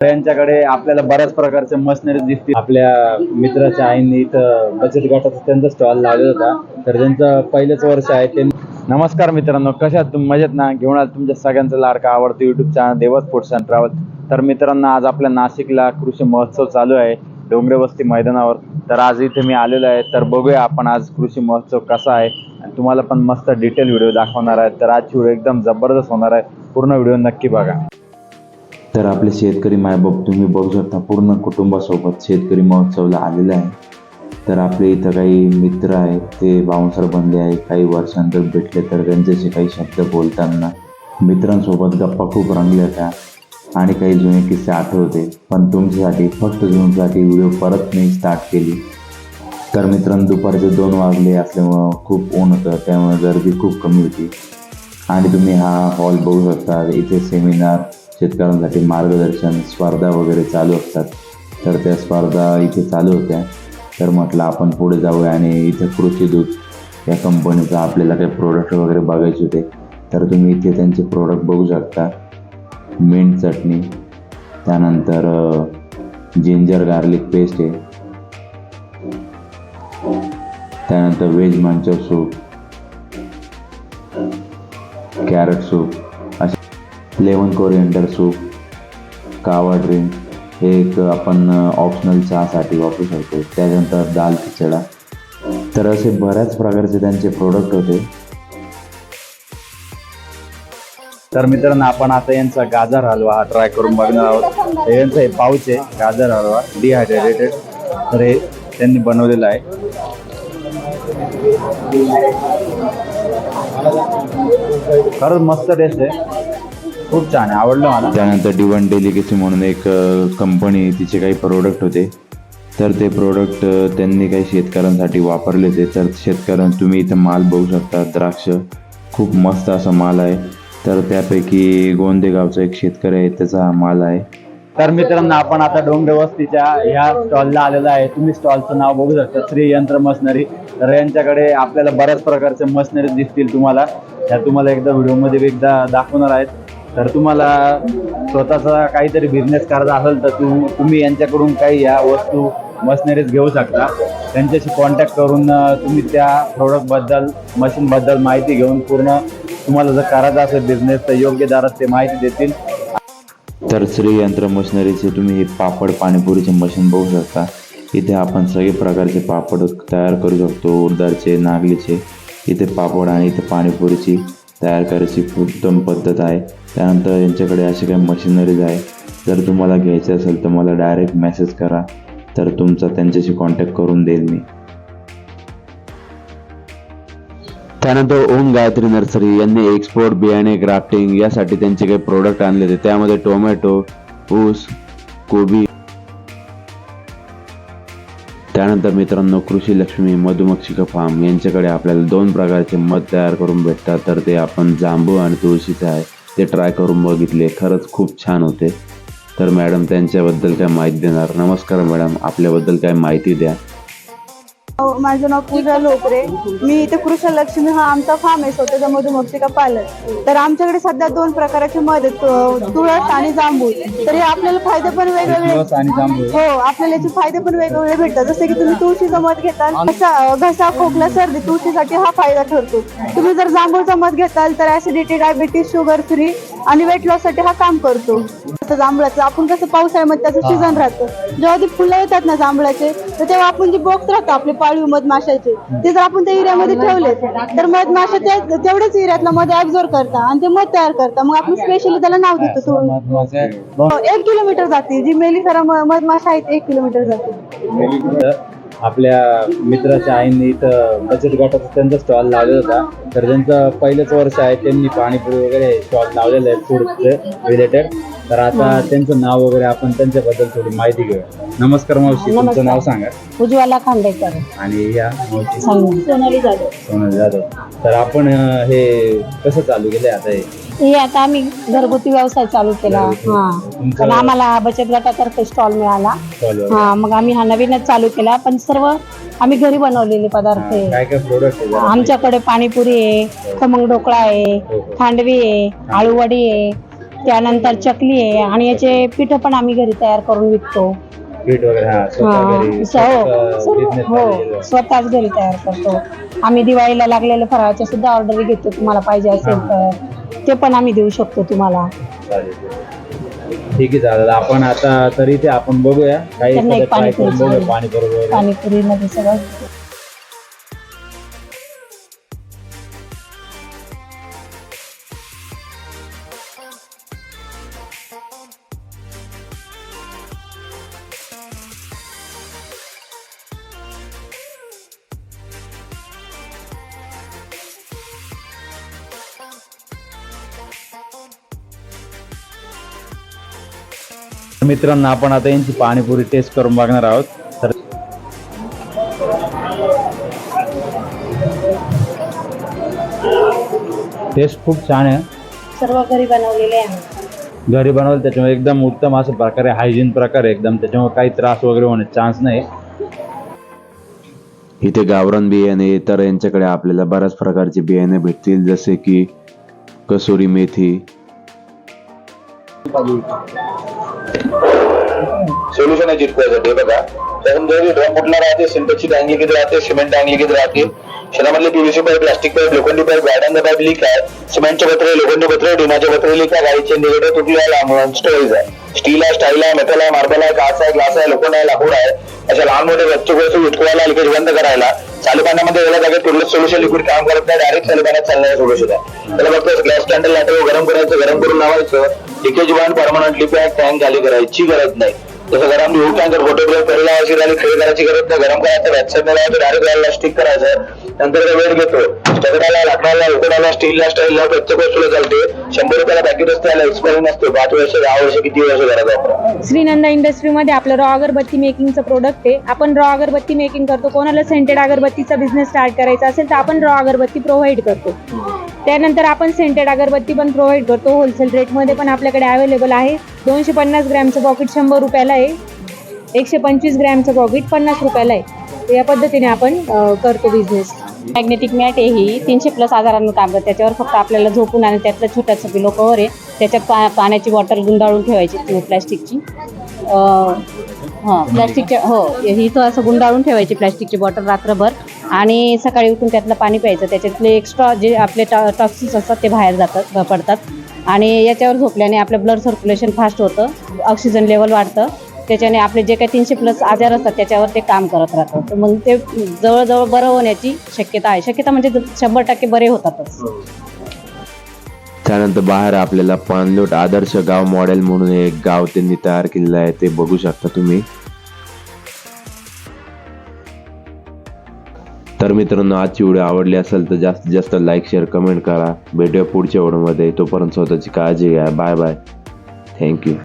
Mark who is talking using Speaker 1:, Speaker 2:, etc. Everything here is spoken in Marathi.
Speaker 1: यांच्याकडे आपल्याला बऱ्याच प्रकारचे मशनरी दिसतील. आपल्या मित्राच्या आईने इथं बचत गटाचा त्यांचा स्टॉल लावलेला होता. तर त्यांचं पहिलेच वर्ष आहे ते. नमस्कार मित्रांनो कशा तुम्ही? मजेत ना? घेऊन आलो तुमच्या सगळ्यांचं लाडका आवडतं YouTube channel Devas foods and travel तर मित्रांनो आज आपल्या नाशिकला कृषी महोत्सव चालू आहे डोंगरे वस्ती मैदानावर. तर आज इथे मी आलेलो आहे. तर बघूया आपण आज कृषी महोत्सव कसा आहे. आणि तुम्हाला पण मस्त डिटेल व्हिडिओ दाखवणार आहे. तर आजची व्हिडिओ एकदम जबरदस्त होणार आहे. पूर्ण व्हिडिओ नक्की बघा.
Speaker 2: तर आपले शेतकरी मायबाप तुम्ही बघू शकता पूर्ण कुटुंबासोबत शेतकरी महोत्सवला आलेला आहे. तर आपले इथं काही मित्र आहेत ते बाउन्सर बनले आहेत काही वर्षांतर भेटले तर त्यांच्याशी काही शब्द बोलताना मित्रांसोबत गप्पा खूप रंगल्या होत्या आणि काही जुने किस्से आठवते. पण तुमच्यासाठी फक्त तुमच्यासाठी व्हिडिओ परत मी स्टार्ट केली. तर मित्रांनो दुपारचे दोन वाजले असल्यामुळं खूप ऊन होतं त्यामुळे गर्दी खूप कमी होती. आणि तुम्ही हा हॉल बघू शकता इथे सेमिनार शेतकऱ्यांसाठी मार्गदर्शन स्पर्धा वगैरे चालू असतात. तर त्या स्पर्धा इथे चालू होत्या. तर म्हटलं आपण पुढे जाऊया आणि इथे कृषी दूत या कंपनीचं आपल्याला काही प्रोडक्ट वगैरे बघायचे होते. तर तुम्ही इथे त्यांचे प्रोडक्ट बघू शकता. मिंट चटणी त्यानंतर जिंजर गार्लिक पेस्ट आहे. त्यानंतर veg manchow soup carrot soup lemon coriander soup कावा ड्रिंक हे एक आपण ऑप्शनल चहासाठी वापरू शकतो. त्यानंतर दाल खिचडा. तर असे बऱ्याच प्रकारचे त्यांचे प्रोडक्ट होते.
Speaker 1: तर मित्रांनो आपण आता यांचा गाजर हलवा हा ट्राय करून बघणार आहोत. यांचं हे पाऊच आहे गाजर हलवा डिहायड्रेटेड तर हे त्यांनी बनवलेलं आहे. खरंच मस्त टेस्ट आहे. खूप छान आहे. आवडलं मला.
Speaker 2: त्यानंतर डिवन डेलिकेसी म्हणून एक कंपनी तिचे काही प्रोडक्ट होते. तर ते प्रोडक्ट त्यांनी काही शेतकऱ्यांसाठी वापरले होते. तर शेतकऱ्यां तुम्ही इथं माल बघू शकता. द्राक्ष खूप मस्त असा माल आहे. तर त्यापैकी गोंदे गावचा एक शेतकरी आहे त्याचा हा माल आहे.
Speaker 1: तर मित्रांनो आपण आता डोंगरे वस्तीच्या ह्या स्टॉलला आलेलो आहे. तुम्ही स्टॉलचं नाव बघू शकता. श्री यंत्र मशनरी तर यांच्याकडे आपल्याला बऱ्याच प्रकारचे मशनरी दिसतील तुम्हाला. त्या तुम्हाला एकदा व्हिडिओमध्ये एकदा दाखवणार आहेत. तर तुम्हाला स्वतःचा काहीतरी बिझनेस करायचा असेल तर तू तुम्ही यांच्याकडून काही या वस्तू मशनरीज घेऊ शकता. त्यांच्याशी कॉन्टॅक्ट करून तुम्ही त्या प्रोडक्टबद्दल मशीनबद्दल माहिती घेऊन पूर्ण तुम्हाला जर करायचा असेल बिझनेस तर योग्य दरात ते माहिती देतील.
Speaker 2: तर श्री यंत्र मशिनरीचे तुम्ही हे पापड पाणीपुरीचे मशीन बघू शकता. इथे आपण सगळे प्रकारचे पापड तयार करू शकतो. उडदाचे नागलीचे इथे पापड आणि इथे पाणीपुरीची तयार करायची उत्तम पद्धत आहे. त्यानंतर यांच्याकडे असे काही मशिनरीज आहे. जर तुम्हाला घ्यायचे असेल तर मला डायरेक्ट मेसेज करा. तर तुमचा त्यांच्याशी कॉन्टॅक्ट करून देईल मी. त्यानंतर ओम गायत्री नर्सरी यांनी एक्सपोर्ट बियाणे ग्राफ्टिंग यासाठी त्यांचे काही प्रोडक्ट आणले होते. त्यामध्ये टोमॅटो ऊस कोबी त्यानंतर मित्रांनो कृषी लक्ष्मी मधुमक्षिका फार्म यांच्याकडे आपल्याला दोन प्रकारचे मध तयार करून भेटतात. तर ते आपण जांभू आणि तुळशीचे आहे. ते ट्राय करून बघितले. खरंच खूप छान होते. तर मॅडम त्यांच्याबद्दल काय माहिती देणार? नमस्कार मॅडम. आपल्याबद्दल काय माहिती द्या.
Speaker 3: माझं नाव पूजा लोकरे. मी इथे कृषी लक्ष्मी हा आमचा फार्म आहे. स्वतःचा मधुमक्षिका पालन तर आमच्याकडे सध्या दोन प्रकारचे मध आहेत तु- तुळस आणि जांभूळ. तर हे आपल्याला फायदे पण वेगवेगळे. हो आपल्याला याचे फायदे पण वेगवेगळे भेटतात. जसे की तुम्ही तुळशीचं मध घेताल घसा घसा खोकला सर्दी तुळशीसाठी हा फायदा ठरतो. तुम्ही जर जांभूळचा मध घेताल तर ऍसिडिटी डायबिटीस शुगर फ्री आणि वेट लॉससाठी हा काम करतो. जांभळाचं आपण कसं पावसाळ्यामध्ये त्याचं सीझन राहतं. जेव्हा ती फुलं येतात ना जांभळाचे तर तेव्हा आपण जे बॉक्स राहतो आपले पाळीव मधमाशाचे ते जर आपण त्या एरियामध्ये ठेवले तर मधमाशा त्या तेवढेच एरियातला मध ऍब्झॉर्व करता आणि ते मध तयार करता. मग आपण स्पेशली त्याला नाव देतो तो हो, एक किलोमीटर जाते. जी मेलिफेरा म- मधमाशा आहे ती एक किलोमीटर जाते.
Speaker 1: आपल्या मित्राच्या आईने इथं बचत गटाचा त्यांचा स्टॉल लावलेला होता. तर त्यांचं पहिलंच वर्ष आहे त्यांनी पाणीपुरी वगैरे स्टॉल लावलेलं आहे फूडचं रिलेटेड तर आता त्यांचं नाव वगैरे आपण त्यांच्याबद्दल थोडी माहिती घेऊया. नमस्कार मावशी तुमचं नाव सांगा.
Speaker 4: उज्ज्वला खांडेकर.
Speaker 1: आणि या मावशी.
Speaker 3: सोनाली जाधव
Speaker 1: सोनल जाधव. तर आपण अं, हे कसं चालू केलंय आता हे?
Speaker 4: हे आता आम्ही घरगुती व्यवसाय चालू केला. हा. पण आम्हाला बचत गटातर्फे स्टॉल मिळाला. हा मग आम्ही हा नवीनच चालू केला. पण सर्व आम्ही घरी बनवलेले पदार्थ आहे.
Speaker 1: काय काय प्रोडक्ट आहे? जरा?
Speaker 4: आमच्याकडे पाणीपुरी आहे खमंग ढोकळा आहे
Speaker 1: हो, हो.
Speaker 4: खांडवी आहे आळूवडी आहे त्यानंतर चकली आहे आणि याचे पीठ पण आम्ही घरी तयार करून विकतो.
Speaker 1: पीठ वगैरे हा स्वतः
Speaker 4: हा,
Speaker 1: घरी
Speaker 4: हो, हो.
Speaker 1: आहे.
Speaker 4: स्वतःच घरी तयार करतो. आम्ही दिवाळीला लागलेल्या फराळाच्या सुद्धा ऑर्डर घेतो. तुम्हाला पाहिजे असेल तर. ते पण आम्ही देऊ शकतो तुम्हाला.
Speaker 1: ठीक आहे चालेल आपण आता तरी ते आपण बघूया. काही
Speaker 4: त्यांना एक
Speaker 1: ट्राय करून
Speaker 4: पाणीपुरीची
Speaker 1: बघूया पाणीपुरी वगैरे.
Speaker 4: पाणीपुरीमध्ये सगळं
Speaker 1: मित्रांनो आपण आता यांची पाणीपुरी टेस्ट करून बघणार आहोत. तर टेस्ट खूप छान आहे.
Speaker 4: सर्व घरी बनवलेले आहे.
Speaker 1: घरी बनवलं त्याच्यामुळे एकदम उत्तम असं प्रकारे हायजीन प्रकारे एकदम. त्याच्यामुळे काही त्रास वगैरे होण्याचे चान्स नाही.
Speaker 2: इथे गावरान बियाणे तर यांच्याकडे आपल्याला बऱ्याच प्रकारचे बियाणे भेटतील जसे की कसुरी मेथी
Speaker 5: सोल्युशन आहे जितकं बघा. त्याच्यामध्ये ड्रम कुठला राहते सिंटेक्सची टँगली किती राहते सिमेंट टँगली किती राहते. शेतामधले पीव्हीसी पाईप प्लास्टिक पाईप लोखंडी पाईप गाड्यांचा पाईप लीक आहे. सिमेंटचे पत्रे लोखंडी पत्रे डिमाचे पत्रे लीक आहे. गाडीचे इंडिकेटर तुटले आहे स्टोरेज आहे. स्टील आहे स्टाईल आहे मेटल आहे मार्बल आहे काच आहे ग्लास आहे लोखंड आहे लाकूड आहे. अशा लहान मोठे गच्चे गोष्टी विटकवायला लिकेज बंद करायला चालू पाण्यामध्ये गेल्या जागेत कुठलं सोल्युशन लिक्विड काम करत नाही डायरेक्ट चालू पाण्यात चालणारे सोल्युशन आहे त्याला फक्त गॅस कॅन्डल लाटव गरम करायचं गरम करून लावायचं. लिकेज बंद परमनंटली पॅक टँक खाली करायची गरज नाही. जसं गरम घेऊ टँकर फोटोग्राफ करायला अशी झाली खेळ करायची गरज नाही. गरम करायचं वॅक्सिन लावायचं डायरेक्ट गायला स्टिक करायचं. नंतर वेळ घेतो. दगडाला लाकडाला उकडाला स्टीलला स्टाईलला प्रत्येक वस्तूला चालते. शंभर रुपयाला पॅकेट असते त्याला एक्सपायरी नसते. पाच वर्ष दहा वर्ष किती वर्ष करायचं आपण
Speaker 6: श्रीनंदा इंडस्ट्रीमध्ये आपलं रॉ अगरबत्ती मेकिंगचं प्रोडक्ट आहे. आपण रॉ अगरबत्ती मेकिंग करतो. कोणाला सेंटेड अगरबत्तीचा बिझनेस स्टार्ट करायचा असेल तर आपण रॉ अगरबत्ती प्रोव्हाइड करतो. त्यानंतर आपण सेंटेड अगरबत्ती पण प्रोव्हाइड करतो होलसेल रेटमध्ये पण आपल्याकडे अवेलेबल आहे. दोनशे पन्नास ग्रॅमचं पॉकेट शंभर रुपयाला आहे. एकशे पंचवीस ग्रॅमचं पॉकेट पन्नास रुपयाला आहे. या पद्धतीने आपण करतो बिझनेस
Speaker 4: मॅग्नेटिक मॅट आहे ही. तीनशे प्लस आजारांना कागद त्याच्यावर फक्त आपल्याला झोपून आणि त्यातलं छोटंसं पिलो कवर आहे. त्याच्यात पा पाण्याची बॉटल गुंडाळून ठेवायची ती प्लॅस्टिकची हां प्लॅस्टिकच्या हो ही थोडंसं असं गुंडाळून ठेवायची प्लॅस्टिकची बॉटल रात्रभर. आणि सकाळी उठून त्यातलं पाणी प्यायचं. त्याच्यातले एक्स्ट्रा जे आपले टॉक्सिन्स असतात ते बाहेर जातात पडतात. आणि याच्यावर झोपल्याने आपलं ब्लड सर्क्युलेशन फास्ट होतं ऑक्सिजन लेवल वाढतं. त्याच्याने आपले जे काही तीनशे प्लस आजार असतात त्याच्यावर ते काम करत राहतं. तर मग ते जवळजवळ बरं होण्याची शक्यता आहे. शक्यता म्हणजे शंभर टक्के बरे होतातच.
Speaker 2: त्यानंतर बाहेर आपल्याला पाणलोट आदर्श गाव मॉडेल म्हणून एक गाव त्यांनी तयार केलेलं आहे. ते बघू शकता तुम्ही. तर मित्रांनो आजची व्हिडिओ आवडली असेल तर जास्तीत जास्त लाईक शेअर कमेंट करा. भेटूया पुढच्या व्हिडिओमध्ये. तोपर्यंत स्वतःची काळजी घ्या. Bye bye thank you